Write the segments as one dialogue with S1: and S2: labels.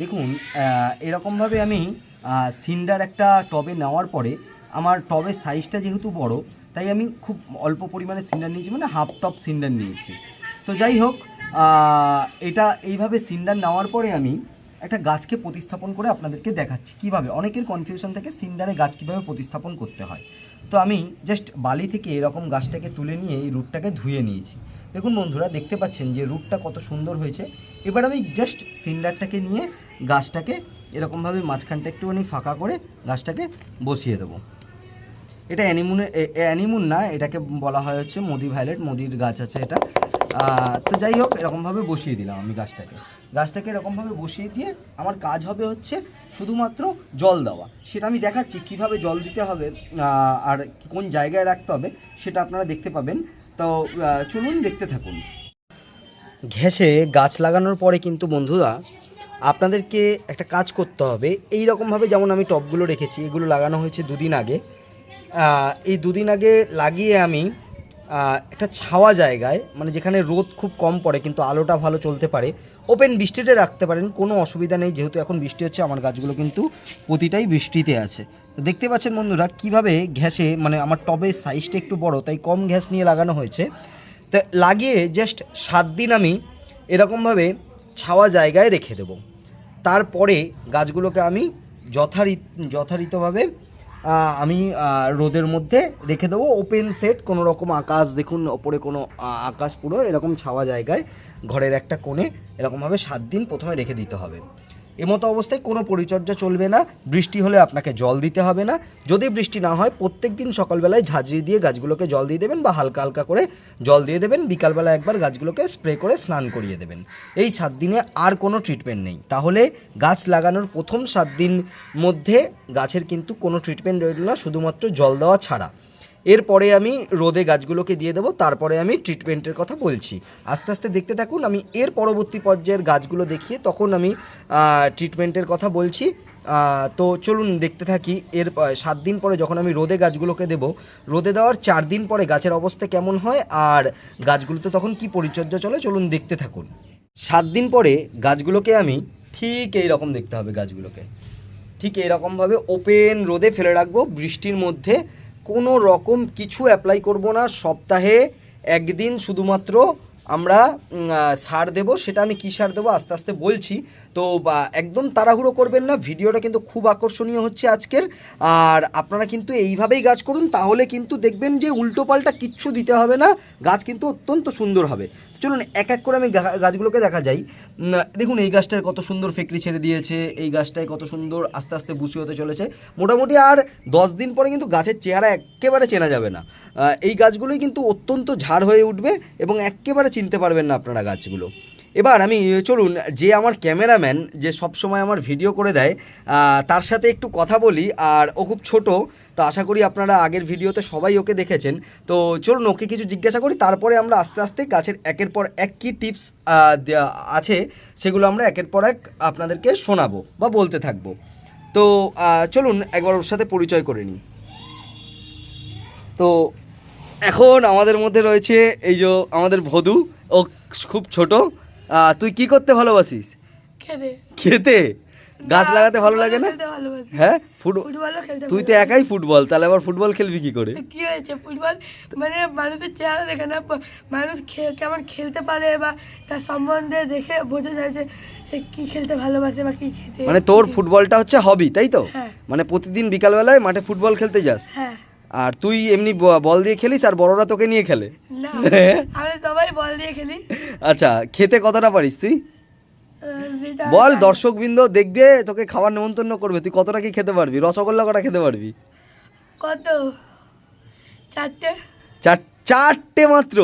S1: দেখুন এরকমভাবে আমি সিন্ডার একটা টবে নেওয়ার পরে আমার টবের সাইজটা যেহেতু বড়, তাই আমি খুব অল্প পরিমাণে সিন্ডার নিয়েছি মানে হাফ টপ সিন্ডার নিয়েছি। তো যাই হোক এটা এইভাবে সিন্ডার নেওয়ার পরে আমি একটা গাছকে প্রতিস্থাপন করে আপনাদেরকে দেখাচ্ছি কীভাবে। অনেকের কনফিউশন থাকে সিন্ডারে গাছ কীভাবে প্রতিস্থাপন করতে হয়। তো আমি জাস্ট বালি থেকে এরকম গাছটাকে তুলে নিয়ে এই রুটটাকে ধুয়ে নিয়েছি। দেখুন বন্ধুরা, দেখতে পাচ্ছেন যে রুটটা কত সুন্দর হয়েছে। এবার আমি জাস্ট সিন্ডারটাকে নিয়ে গাছটাকে এরকমভাবে মাঝখানটা একটুখানি ফাঁকা করে গাছটাকে বসিয়ে দেবো। এটা অ্যানিমুনের অ্যানিমুন না, এটাকে বলা হয় হচ্ছে মোদি ভায়োলেট, মোদির গাছ আছে এটা। তো যাই হোক, এরকমভাবে বসিয়ে দিলাম আমি গাছটাকে। গাছটাকে এরকমভাবে বসিয়ে দিয়ে আমার কাজ হবে হচ্ছে শুধুমাত্র জল দেওয়া। সেটা আমি দেখাচ্ছি কীভাবে জল দিতে হবে আর কোন জায়গায় রাখতে হবে, সেটা আপনারা দেখতে পাবেন। তো চলুন দেখতে থাকুন। ঘেসে গাছ লাগানোর পরে কিন্তু বন্ধুরা, আপনাদেরকে একটা কাজ করতে হবে। এই রকমভাবে যেমন আমি টবগুলো রেখেছি, এগুলো লাগানো হয়েছে দুদিন আগে। এই দুদিন আগে লাগিয়ে আমি একটা ছাওয়া জায়গায় মানে যেখানে রোদ খুব কম পড়ে, কিন্তু আলোটা ভালো চলতে পারে ওপেন বৃষ্টিতে রাখতে পারেন, কোনো অসুবিধা নেই। যেহেতু এখন বৃষ্টি হচ্ছে, আমার গাছগুলো কিন্তু প্রতিটাই বৃষ্টিতে আছে। তো দেখতে পাচ্ছেন বন্ধুরা, কীভাবে ঘ্যাসে মানে আমার টবের সাইজটা একটু বড়, তাই কম ঘ্যাস নিয়ে লাগানো হয়েছে। তা লাগিয়ে জাস্ট সাত দিন আমি এরকমভাবে ছাওয়া জায়গায় রেখে দেবো। তারপরে গাছগুলোকে আমি যথারীত, যথারীতভাবে আমি রোদের মধ্যে রেখে দেবো। ওপেন সেট কোনো রকম আকাশ, দেখুন, ওপরে কোনো আকাশ পুরো এরকম ছাওয়া জায়গায়, ঘরের একটা কোণে এরকমভাবে সাত দিন প্রথমে রেখে দিতে হবে। এমতো অবস্থায় কোনো পরিচর্যা চলবে না, বৃষ্টি হলে আপনাকে জল দিতে হবে না। যদি বৃষ্টি না হয়, প্রত্যেক দিন সকালবেলায় ঝাঁঝরি দিয়ে গাছগুলোকে জল দিয়ে দেবেন বা হালকা হালকা করে জল দিয়ে দেবেন। বিকালবেলা একবার গাছগুলোকে স্প্রে করে স্নান করিয়ে দেবেন। এই সাত দিনে আর কোনো ট্রিটমেন্ট নেই। তাহলে গাছ লাগানোর প্রথম সাত দিন মধ্যে গাছের কিন্তু কোনো ট্রিটমেন্ট রইল না, শুধুমাত্র জল দেওয়া ছাড়া। এরপরে আমি রোদে গাছগুলোকে দিয়ে দেবো, তারপরে আমি ট্রিটমেন্টের কথা বলছি। আস্তে আস্তে দেখতে থাকুন, আমি এর পরবর্তী পর্যায়ের গাছগুলো দেখিয়ে তখন আমি ট্রিটমেন্টের কথা বলছি। তো চলুন দেখতে থাকি, এর সাত দিন পরে যখন আমি রোদে গাছগুলোকে দেবো, রোদে দেওয়ার চার দিন পরে গাছের অবস্থা কেমন হয় আর গাছগুলোতে তখন কি পরিচর্যা চলে, চলুন দেখতে থাকুন। সাত দিন পরে গাছগুলোকে আমি ঠিক এই রকম দেখতে হবে গাছগুলোকে। ঠিক এরকমভাবে ওপেন রোদে ফেলে রাখব, বৃষ্টির মধ্যে কোনো রকম কিছু অ্যাপ্লাই করব না। সপ্তাহে একদিন শুধুমাত্র আমরা সার দেব, সেটা আমি কী সার দেবো আস্তে আস্তে বলছি। তো একদম তাড়াহুড়ো করবেন না, ভিডিওটা কিন্তু খুব আকর্ষণীয় হচ্ছে আজকের। আর আপনারা কিন্তু এইভাবেই গাছ করুন, তাহলে কিন্তু দেখবেন যে উল্টোপাল্টা কিচ্ছু দিতে হবে না, গাছ কিন্তু অত্যন্ত সুন্দর হবে। চলুন, এক এক করে আমি গাছগুলোকে দেখা যাই। দেখুন, এই গাছটার কত সুন্দর ফেকরি ছেড়ে দিয়েছে, এই গাছটায় কত সুন্দর আস্তে আস্তে বুসি হতে চলেছে। মোটামুটি আর দশ দিন পরে কিন্তু গাছের চেহারা একেবারে চেনা যাবে না। এই গাছগুলোই কিন্তু অত্যন্ত ঝাড় হয়ে উঠবে এবং একেবারে চিনতে পারবেন না আপনারা গাছগুলো। এবার আমি চলুন, যে আমার ক্যামেরাম্যান যে সব সময় আমার ভিডিও করে দেয় তার সাথে একটু কথা বলি, আর ও খুব ছোট, তো আশা করি আপনারা আগের ভিডিওতে সবাই ওকে দেখেছেন। তো চলুন, ওকে কিছু জিজ্ঞাসা করি, তারপরে আমরা আস্তে আস্তে গাছের একের পর এক কী টিপস আছে, সেগুলো আমরা একের পর এক আপনাদেরকে শোনাবো বা বলতে থাকব। তো চলুন, একবার ওর সাথে পরিচয় করে নিই। তো, এখন আমাদের মধ্যে রয়েছে এই যে আমাদের ভদু, ও খুব ছোট তুই কি করতে ভালোবাসিস?
S2: খেতে।
S1: খেতে? গাছ লাগাতে ভালো লাগে না? হ্যাঁ? ফুটবল তুই তো একাই ফুটবল তাহলে আবার ফুটবল খেলবি কি করে?
S2: কি হয়েছে? ফুটবল মানে মানুষের চেহারা দেখে না মানুষ কেমন খেলতে পারে বা তার সম্বন্ধে দেখে বোঝা যায় যে সে কি খেলতে ভালোবাসে বা কি খেতে
S1: মানে তোর ফুটবলটা হচ্ছে হবি তাই তো?
S2: হ্যাঁ।
S1: মানে প্রতিদিন বিকালবেলায় মাঠে ফুটবল খেলতে যাস?
S2: হ্যাঁ।
S1: আর তুই এমনি বল দিয়ে খেলিস আর বড়রা তোকে নিয়ে খেলে?
S2: না সবাই বল দিয়ে খেলি।
S1: আচ্ছা খেতে কতটা পারিস তুই? বল দর্শকবৃন্দ দেখবে তোকে খাবার নেমন্তন্ন করবে। তুই কতটা কি খেতে পারবি? রসগোল্লা কটা খেতে পারবি?
S2: কত? চারটে।
S1: চার চারটে মাত্র?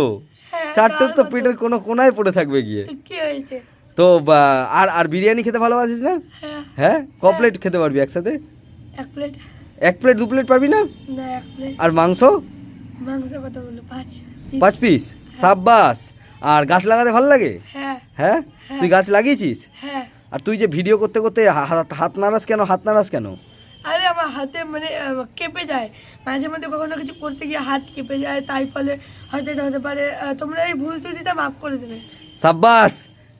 S2: হ্যাঁ
S1: চারটে তো। পেটের কোনো কোনায় পড়ে থাকবে গিয়ে।
S2: তো কি হয়েছে?
S1: তো আর আর বিরিয়ানি খেতে ভালোবাসিস না?
S2: হ্যাঁ।
S1: হ্যাঁ? ক প্লেট খেতে পারবি একসাথে?
S2: এক প্লেট
S1: এক প্লেট দু প্লেট পারবি না? আর মাংস?
S2: পাঁচ
S1: পিস সাব্বাস। আর গাছ লাগাতে ভালো লাগে?
S2: হ্যাঁ।
S1: হ্যাঁ? তুই গাছ লাগিয়েছিস?
S2: হ্যাঁ।
S1: আর তুই যে ভিডিও করতে করতে হাত নারাজ কেন হাত নারাজ কেন?
S2: আরে আমার হাতে মানে কেঁপে যায়। মাঝে মধ্যে কখনো কিছু করতে গিয়ে হাত কেঁপে যায় তাই ফলে হয়তো এটা হতে পারে। তোমরা এই ভুল ত্রুটিটা মাফ করে দেবে।
S1: সাব্বাস!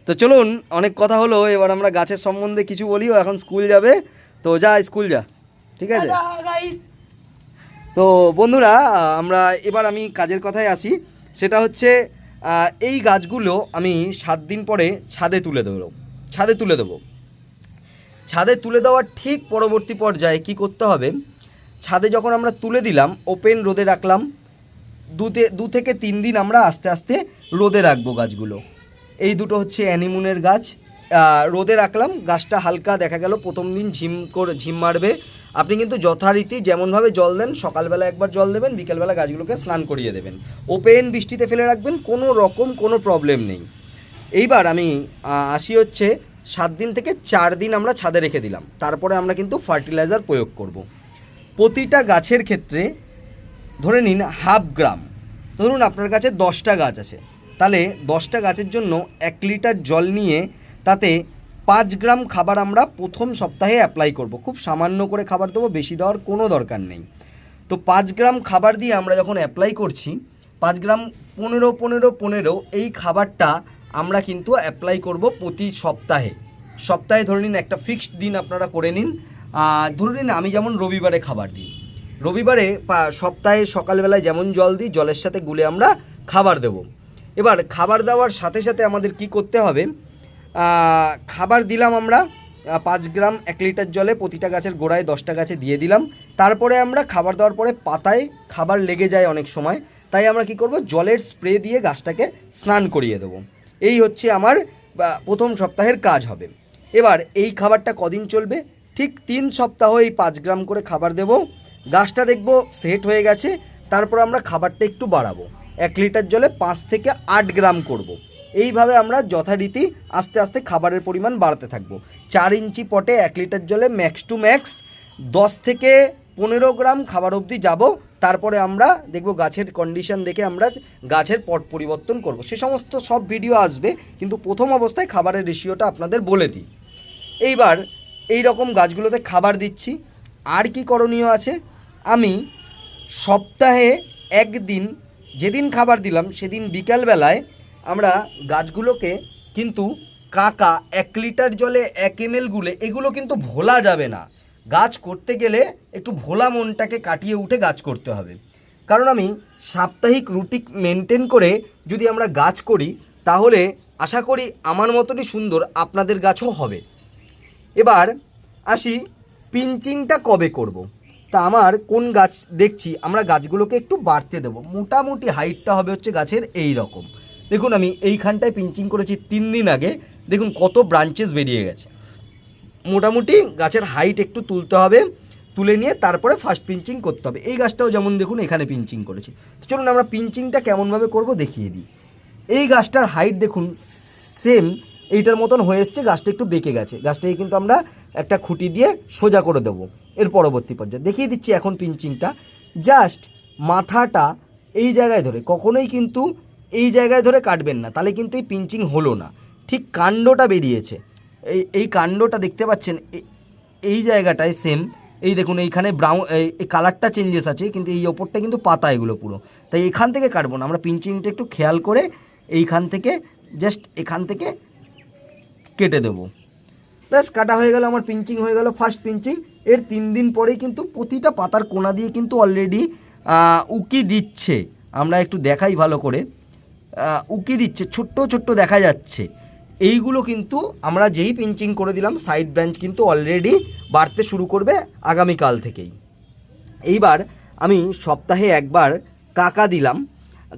S1: তো চলুন অনেক কথা হলো এবার আমরা গাছের সম্বন্ধে কিছু বলি এখন স্কুল যাবে। তো যা স্কুল যা। ঠিক আছে? তো বন্ধুরা আমরা এবার আমি কাজের কথায় আসি। সেটা হচ্ছে এই গাছগুলো আমি সাত দিন পরে ছাদে তুলে দেবো ছাদে তুলে দেবো। ছাদে তুলে দেওয়ার ঠিক পরবর্তী পর্যায়ে কি করতে হবে? ছাদে যখন আমরা তুলে দিলাম ওপেন রোদে রাখলাম দুতে দু থেকে তিন দিন আমরা আস্তে আস্তে রোদে রাখব গাছগুলো। এই দুটো হচ্ছে অ্যানিমুনের গাছ। রোদে রাখলাম গাছটা হালকা দেখা গেল প্রথম দিন ঝিম করে ঝিম মারবে আপনি কিন্তু যথারীতি যেমনভাবে জল দেন, সকালবেলা একবার জল দেবেন, বিকেলবেলা গাছগুলোকে স্নান করিয়ে দেবেন। ওপেন বৃষ্টিতে ফেলে রাখবেন, কোনো রকম কোনো প্রবলেম নেই। এইবার আমি আসি হচ্ছে, সাত দিন থেকে চার দিন আমরা ছাদে রেখে দিলাম। তারপরে আমরা কিন্তু ফার্টিলাইজার প্রয়োগ করব। প্রতিটা গাছের ক্ষেত্রে, ধরে নিন হাফ গ্রাম ধরুন আপনার কাছে দশটা গাছ আছে। তাহলে দশটা গাছের জন্য এক লিটার জল নিয়ে তাতে পাঁচ গ্রাম খাবার আমরা প্রথম সপ্তাহে অ্যাপ্লাই করব। খুব সামান্য করে খাবার দেবো, বেশি দেওয়ার কোনো দরকার নেই। তো পাঁচ গ্রাম খাবার দিয়ে আমরা যখন অ্যাপ্লাই করছি, পাঁচ গ্রাম পনেরো পনেরো পনেরো, এই খাবারটা আমরা কিন্তু অ্যাপ্লাই করব প্রতি সপ্তাহে। সপ্তাহে ধরে নিন একটা ফিক্সড দিন আপনারা করে নিন। ধরে নিন আমি যেমন রবিবারে খাবার দিই। রবিবারে সপ্তাহে সকালবেলায় যেমন জল দিই, জলের সাথে গুলে আমরা খাবার দেব। এবার খাবার দেওয়ার সাথে সাথে আমাদের কি করতে হবে? খাবার দিলাম আমরা পাঁচ গ্রাম এক লিটার জলে, প্রতিটা গাছের গোড়ায় দশটা গাছে দিয়ে দিলাম। তারপরে আমরা খাবার দেওয়ার পরে পাতায় খাবার লেগে যায় অনেক সময়, তাই আমরা কি করব, জলের স্প্রে দিয়ে গাছটাকে স্নান করিয়ে দেবো। এই হচ্ছে আমার প্রথম সপ্তাহের কাজ হবে। এবার এই খাবারটা কদিন চলবে? ঠিক তিন সপ্তাহ এই পাঁচ গ্রাম করে খাবার দেব। গাছটা দেখব সেট হয়ে গেছে, তারপর আমরা খাবারটা একটু বাড়াবো। এক লিটার জলে পাঁচ থেকে আট গ্রাম করব। এইভাবে আমরা যথারীতি আস্তে আস্তে খাবারের পরিমাণ বাড়াতে থাকব। চার ইঞ্চি পটে এক লিটার জলে ম্যাক্স টু ম্যাক্স দশ থেকে পনেরো গ্রাম খাবার অবধি যাব। তারপরে আমরা দেখব গাছের কন্ডিশন দেখে আমরা গাছের পট পরিবর্তন করব। সে সমস্ত সব ভিডিও আসবে, কিন্তু প্রথম অবস্থায় খাবারের রেশিওটা আপনাদের বলে দিই। এইবার এই রকম গাছগুলোতে খাবার দিচ্ছি। আর কি করণীয় আছে? আমি সপ্তাহে একদিন যেদিন খাবার দিলাম, সেদিন বিকালবেলায় আমরা গাছগুলোকে কিন্তু কাকা এক লিটার জলে এক এম গুলে, এগুলো কিন্তু ভোলা যাবে না। গাছ করতে গেলে একটু ভোলা মনটাকে কাটিয়ে উঠে গাছ করতে হবে। কারণ আমি সাপ্তাহিক রুটিক মেনটেন করে যদি আমরা গাছ করি, তাহলে আশা করি আমার মতনই সুন্দর আপনাদের গাছও হবে। এবার আসি পিঞ্চিংটা কবে করব। তা আমার কোন গাছ দেখছি, আমরা গাছগুলোকে একটু বাড়তে দেবো। মোটামুটি হাইটটা হবে হচ্ছে গাছের এই রকম দেখুন, আমি এইখানটায় পিঞ্চিং করেছি তিন দিন আগে। দেখুন, কত ব্রাঞ্চেস বেরিয়ে গেছে। মোটামুটি গাছের হাইট একটু তুলতে হবে, তুলে নিয়ে তারপরে ফার্স্ট পিঞ্চিং করতে হবে। এই গাছটাও যেমন দেখুন, এখানে পিঞ্চিং করেছি। তো চলুন, আমরা পিঞ্চিংটা কেমনভাবে করব দেখিয়ে দিই। এই গাছটার হাইট দেখুন সেম এইটার মতন হয়ে এসছে, গাছটা একটু বেঁকে গেছে। গাছটাকে কিন্তু আমরা একটা খুঁটি দিয়ে সোজা করে দেবো এর পরবর্তী পর্যায়ে। দেখিয়ে দিচ্ছি এখন পিঞ্চিংটা জাস্ট মাথাটা এই জায়গায় ধরে, কখনোই কিন্তু এই জায়গায় ধরে কাটবেন না, তাহলে কিন্তু এই পিঞ্চিং হলো না। ঠিক কাণ্ডটা বেরিয়েছে। এই এই কাণ্ডটা দেখতে পাচ্ছেন এই জায়গাটায় সেম এই দেখুন এইখানে ব্রাউন এই কালারটা চেঞ্জেস আছে, কিন্তু এই ওপরটা কিন্তু পাতা এগুলো পুরো। তাই এখান থেকে কাটবো না, আমরা পিঞ্চিংটা একটু খেয়াল করে এইখান থেকে জাস্ট এখান থেকে কেটে দেবো। ব্যাস, কাটা হয়ে গেল, আমার পিঞ্চিং হয়ে গেল ফার্স্ট পিঞ্চিং। এর তিন দিন পরেই কিন্তু প্রতিটা পাতার কোনা দিয়ে কিন্তু অলরেডি উকি দিচ্ছে। আমরা একটু দেখাই ভালো করে। উকি দিচ্ছে, ছোট্ট ছোট্ট দেখা যাচ্ছে। এইগুলো কিন্তু আমরা যেই পিঞ্চিং করে দিলাম সাইড ব্রাঞ্চ কিন্তু অলরেডি বাড়তে শুরু করবে আগামীকাল থেকেই। এইবার আমি সপ্তাহে একবার কাকা দিলাম।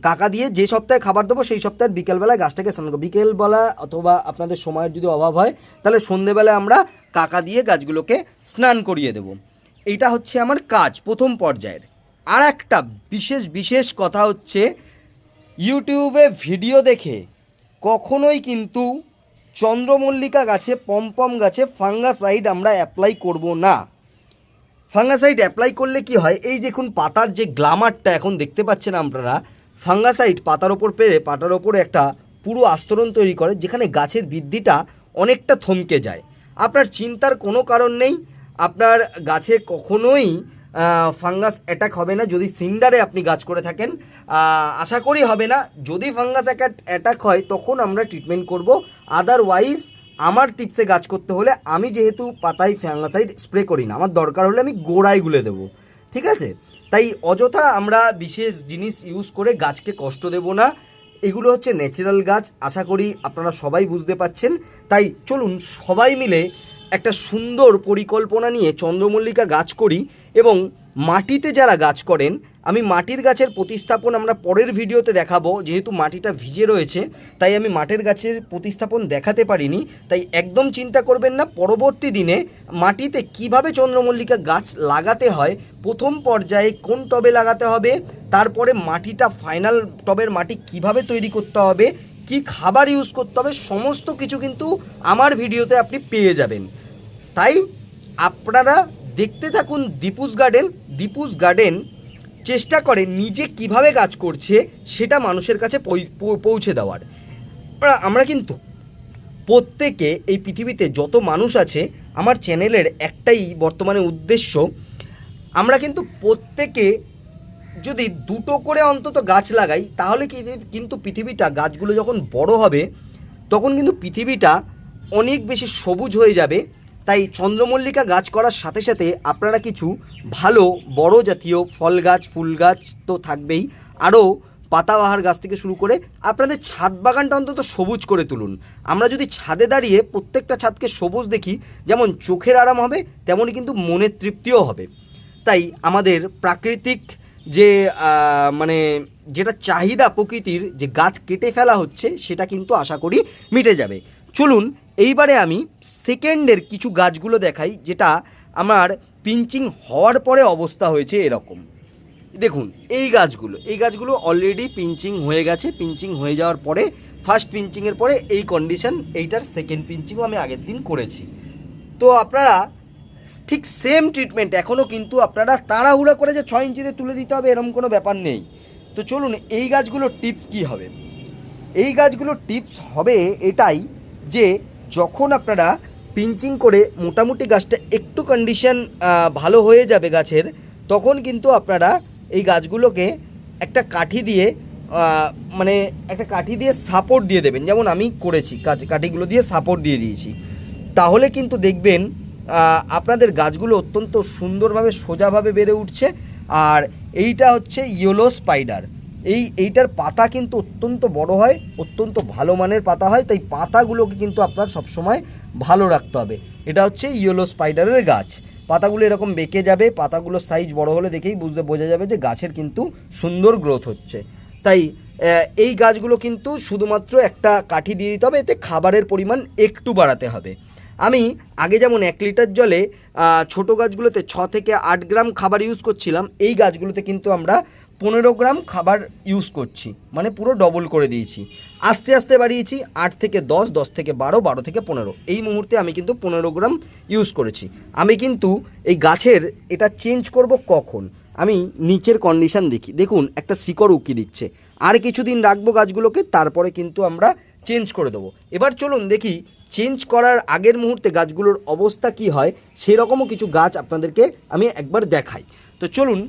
S1: কাকা দিয়ে যে সপ্তাহে খাবার দেবো, সেই সপ্তাহের বিকেলবেলায় গাছটাকে স্নান করব। বিকেলবেলা অথবা আপনাদের সময়ের যদি অভাব হয়, তাহলে সন্ধেবেলায় আমরা কাকা দিয়ে গাছগুলোকে স্নান করিয়ে দেব। এইটা হচ্ছে আমার কাজ প্রথম পর্যায়ের। আর একটা বিশেষ বিশেষ কথা হচ্ছে ইউটিউবে ভিডিও দেখে কখনোই কিন্তু চন্দ্রমল্লিকা গাছে, পমপম গাছে ফাঙ্গাসাইড আমরা অ্যাপ্লাই করব না। ফাঙ্গাসাইড অ্যাপ্লাই করলে কি হয়? এই দেখুন পাতার যে গ্লামারটা এখন দেখতে পাচ্ছেন আপনারা, ফাঙ্গাসাইড পাতার ওপর পেরে পাতার ওপরে একটা পুরো আস্তরণ তৈরি করে, যেখানে গাছের বৃদ্ধিটা অনেকটা থমকে যায়। আপনার চিন্তার কোনো কারণ নেই। আপনার গাছে কখনোই ফাঙ্গাস অ্যাটাক হবে না, যদি সিন্ডারে আপনি গাছ করে থাকেন আশা করি হবে না। যদি ফাঙ্গাস অ্যাটাক হয়, তখন আমরা ট্রিটমেন্ট করব। আদারওয়াইজ আমার টিপসে গাছ করতে হলে আমি যেহেতু পাতায় ফ্যাঙ্গাসাইড স্প্রে করি না, আমার দরকার হলে আমি গোড়ায় গুলে দেবো। ঠিক আছে? তাই অযথা আমরা বিশেষ জিনিস ইউজ করে গাছকে কষ্ট দেব না। এগুলো হচ্ছে ন্যাচারাল গাছ, আশা করি আপনারা সবাই বুঝতে পাচ্ছেন তাই চলুন সবাই মিলে একটা সুন্দর পরিকল্পনা নিয়ে চন্দ্রমল্লিকা গাছ করি এবং মাটিতে যারা গাছ করেন, আমি মাটির গাছের প্রতিস্থাপন আমরা পরের ভিডিওতে দেখাবো। যেহেতু মাটিটা ভিজে রয়েছে, তাই আমি মাটির গাছের প্রতিস্থাপন দেখাতে পারিনি। তাই একদম চিন্তা করবেন না, পরবর্তী দিনে মাটিতে কীভাবে চন্দ্রমল্লিকা গাছ লাগাতে হয়, প্রথম পর্যায়ে কোন টবে লাগাতে হবে, তারপরে মাটিটা ফাইনাল টবের মাটি কীভাবে তৈরি করতে হবে কি খাবার ইউজ করতে হবে, সমস্ত কিছু কিন্তু আমার ভিডিওতে আপনি পেয়ে যাবেন। তাই আপনারা দেখতে থাকুন দীপুস গার্ডেন। দীপুস গার্ডেন চেষ্টা করে নিজে কীভাবে কাজ করছে সেটা মানুষের কাছে পৌঁছে দেওয়ার। আমরা কিন্তু প্রত্যেকে এই পৃথিবীতে যত মানুষ আছে, আমার চ্যানেলের একটাই বর্তমানে উদ্দেশ্য, আমরা কিন্তু প্রত্যেকে যদি দুটো করে অন্তত গাছ লাগাই, তাহলে কি কিন্তু পৃথিবীটা, গাছগুলো যখন বড় হবে, তখন কিন্তু পৃথিবীটা অনেক বেশি সবুজ হয়ে যাবে। তাই চন্দ্রমল্লিকা গাছ করার সাথে সাথে আপনারা কিছু ভালো বড় জাতীয় ফল গাছ, ফুল গাছ তো থাকবেই। আরও পাতাবাহার গাছ থেকে শুরু করে আপনাদের ছাদ বাগানটা অন্তত সবুজ করে তুলুন। আমরা যদি ছাদে দাঁড়িয়ে প্রত্যেকটা ছাদকে সবুজ দেখি, যেমন চোখের আরাম হবে তেমনই কিন্তু মনের তৃপ্তিও হবে। তাই আমাদের প্রাকৃতিক যে মানে যেটা চাহিদা প্রকৃতির, যে গাছ কেটে ফেলা হচ্ছে, সেটা কিন্তু আশা করি মিটে যাবে। চলুন, এইবারে আমি সেকেন্ডের কিছু গাছগুলো দেখাই, যেটা আমার পিঞ্চিং হওয়ার পরে অবস্থা হয়েছে এরকম। দেখুন, এই গাছগুলো এই গাছগুলো অলরেডি পিঞ্চিং হয়ে গেছে, পিঞ্চিং হয়ে যাওয়ার পরে ফার্স্ট পিঞ্চিংয়ের পরে এই কন্ডিশন এইটার সেকেন্ড পিঞ্চিংও আমি আগের দিন করেছি। তো আপনারা ঠিক সেম ট্রিটমেন্ট এখনও কিন্তু আপনারা তাড়াহুড়া করে যে ছয় ইঞ্চিতে তুলে দিতে হবে এরকম কোনো ব্যাপার নেই। তো চলুন, এই গাছগুলোর টিপস কি হবে? এই গাছগুলোর টিপস হবে এটাই যে, যখন আপনারা পিঞ্চিং করে মোটামুটি গাছটা একটু কন্ডিশন ভালো হয়ে যাবে গাছের, তখন কিন্তু আপনারা এই গাছগুলোকে একটা কাঠি দিয়ে মানে একটা কাঠি দিয়ে সাপোর্ট দিয়ে দেবেন। যেমন আমি করেছি কাঠিগুলো দিয়ে সাপোর্ট দিয়ে দিয়েছি। তাহলে কিন্তু দেখবেন আপনাদের গাছগুলো অত্যন্ত সুন্দরভাবে, সোজাভাবে বেড়ে উঠছে। আর এইটা হচ্ছে ইয়েলো স্পাইডার। এই, এইটার পাতা কিন্তু অত্যন্ত বড় হয়, অত্যন্ত ভালো মানের পাতা হয়, তাই পাতাগুলোকে কিন্তু আপনার সবসময় ভালো রাখতে হবে। এটা হচ্ছে ইয়েলো স্পাইডারের গাছ। পাতাগুলো এরকম বেঁকে যাবে, পাতাগুলোর সাইজ বড় হলে দেখেই বুঝতে, বোঝা যাবে যে গাছের কিন্তু সুন্দর গ্রোথ হচ্ছে। তাই এই গাছগুলো কিন্তু শুধুমাত্র একটা কাঠি দিয়ে দিতে হবে, এতে খাবারের পরিমাণ একটু বাড়াতে হবে। আমি আগে যেমন এক লিটার জলে ছোট গাছগুলোতে ছ থেকে আট গ্রাম খাবার ইউজ করছিলাম, এই গাছগুলোতে কিন্তু আমরা পনেরো গ্রাম খাবার ইউজ করছি মানে পুরো ডবল করে দিয়েছি। আস্তে আস্তে বাড়িয়েছি, আট থেকে দশ দশ থেকে বারো বারো থেকে পনেরো। এই মুহূর্তে আমি কিন্তু পনেরো গ্রাম ইউজ করেছি। আমি কিন্তু এই গাছের এটা চেঞ্জ করব কখন? আমি নিচের কন্ডিশন দেখি। দেখুন, একটা শিকড় উকি দিচ্ছে। আর কিছুদিন রাখব গাছগুলোকে, তারপরে কিন্তু আমরা চেঞ্জ করে দেবো। এবার চলুন দেখি চেঞ্জ করার আগের মুহূর্তে গাছগুলোর অবস্থা কি হয়, সেরকমও কিছু গাছ আপনাদেরকে আমি একবার দেখাই। তো চলুন,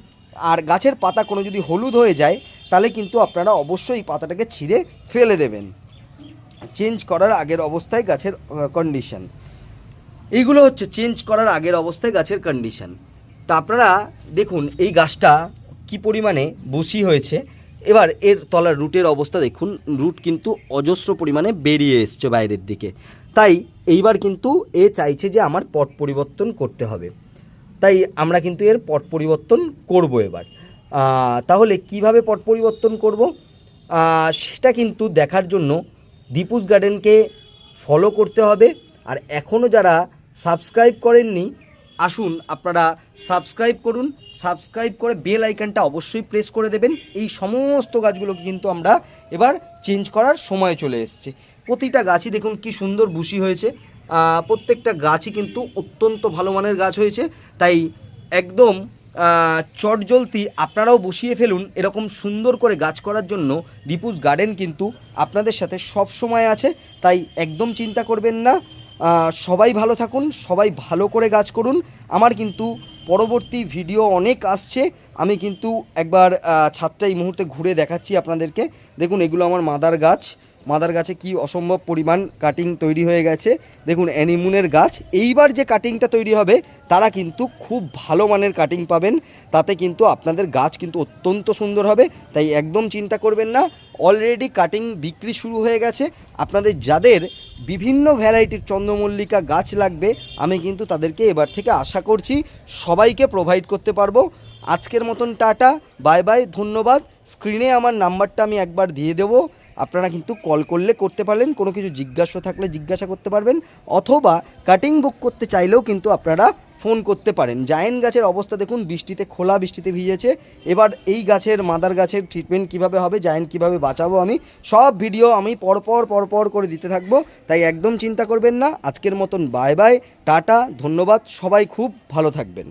S1: আর গাছের পাতা কোনো যদি হলুদ হয়ে যায়, তাহলে কিন্তু আপনারা অবশ্যই পাতাটাকে ছিঁড়ে ফেলে দেবেন। চেঞ্জ করার আগের অবস্থায় গাছের কন্ডিশন এইগুলো হচ্ছে চেঞ্জ করার আগের অবস্থায় গাছের কন্ডিশন তা আপনারা দেখুন, এই গাছটা কি পরিমাণে বসি হয়েছে। এবার এর তলার রুটের অবস্থা দেখুন, রুট কিন্তু অজস্র পরিমাণে বেরিয়ে এসছে বাইরের দিকে। তাই এইবার কিন্তু এ চাইছে যে আমার পট পরিবর্তন করতে হবে। তাই আমরা কিন্তু এর পট পরিবর্তন করব এবার। তাহলে কীভাবে পট পরিবর্তন করব? সেটা কিন্তু দেখার জন্য দীপুস গার্ডেনকে ফলো করতে হবে। আর এখনও যারা সাবস্ক্রাইব করেননি, আসুন আপনারা সাবস্ক্রাইব করুন। সাবস্ক্রাইব করে বেল আইকনটা অবশ্যই প্রেস করে দেবেন। এই সমস্ত গাছগুলোকে কিন্তু আমরা এবার চেঞ্জ করার সময় চলে এসছে। প্রতিটা গাছই দেখুন কি সুন্দর বুশি হয়েছে। প্রত্যেকটা গাছই কিন্তু অত্যন্ত ভালো মানের গাছ হয়েছে। তাই একদম চটজলতি আপনারাও বসিয়ে ফেলুন এরকম সুন্দর করে গাছ করার জন্য। দীপুস গার্ডেন কিন্তু আপনাদের সাথে সব সময় আছে, তাই একদম চিন্তা করবেন না। সবাই ভালো থাকুন, সবাই ভালো করে গাছ করুন। আমার কিন্তু পরবর্তী ভিডিও অনেক আসছে। আমি কিন্তু একবার ছাদটা এই মুহূর্তে ঘুরে দেখাচ্ছি আপনাদেরকে। দেখুন, এগুলো আমার মাদার গাছ। মাদার গাছে কি অসম্ভব পরিমাণ কাটিং তৈরি হয়ে গেছে। দেখুন, অ্যানিমুনের গাছ, এইবার যে কাটিংটা তৈরি হবে, তারা কিন্তু খুব ভালো মানের কাটিং পাবেন। তাতে কিন্তু আপনাদের গাছ কিন্তু অত্যন্ত সুন্দর হবে। তাই একদম চিন্তা করবেন না অলরেডি কাটিং বিক্রি শুরু হয়ে গেছে। আপনাদের যাদের বিভিন্ন ভ্যারাইটির চন্দ্রমল্লিকা গাছ লাগবে, আমি কিন্তু তাদেরকে এবার থেকে আশা করছি সবাইকে প্রোভাইড করতে পারব। আজকের মতন টাটা, বাই বাই, ধন্যবাদ। স্ক্রিনে আমার নাম্বারটা আমি একবার দিয়ে দেবো। আপনারা কিন্তু কল করলে করতে পারলেন, কোনো কিছু জিজ্ঞাসা থাকলে জিজ্ঞাসা করতে পারবেন, অথবা কাটিং বুক করতে চাইলেও কিন্তু আপনারা ফোন করতে পারেন। জায়েন্ট গাছের অবস্থা দেখুন, বৃষ্টিতে খোলা বৃষ্টিতে ভিজেছে। এবার এই গাছের, মাদার গাছের ট্রিটমেন্ট কীভাবে হবে জায়েন্ট কীভাবে বাঁচাবো আমি, সব ভিডিও আমি পরপর পরপর করে দিতে থাকব। তাই একদম চিন্তা করবেন না। আজকের মতন বাই বাই টাটা, ধন্যবাদ, সবাই খুব ভালো থাকবেন।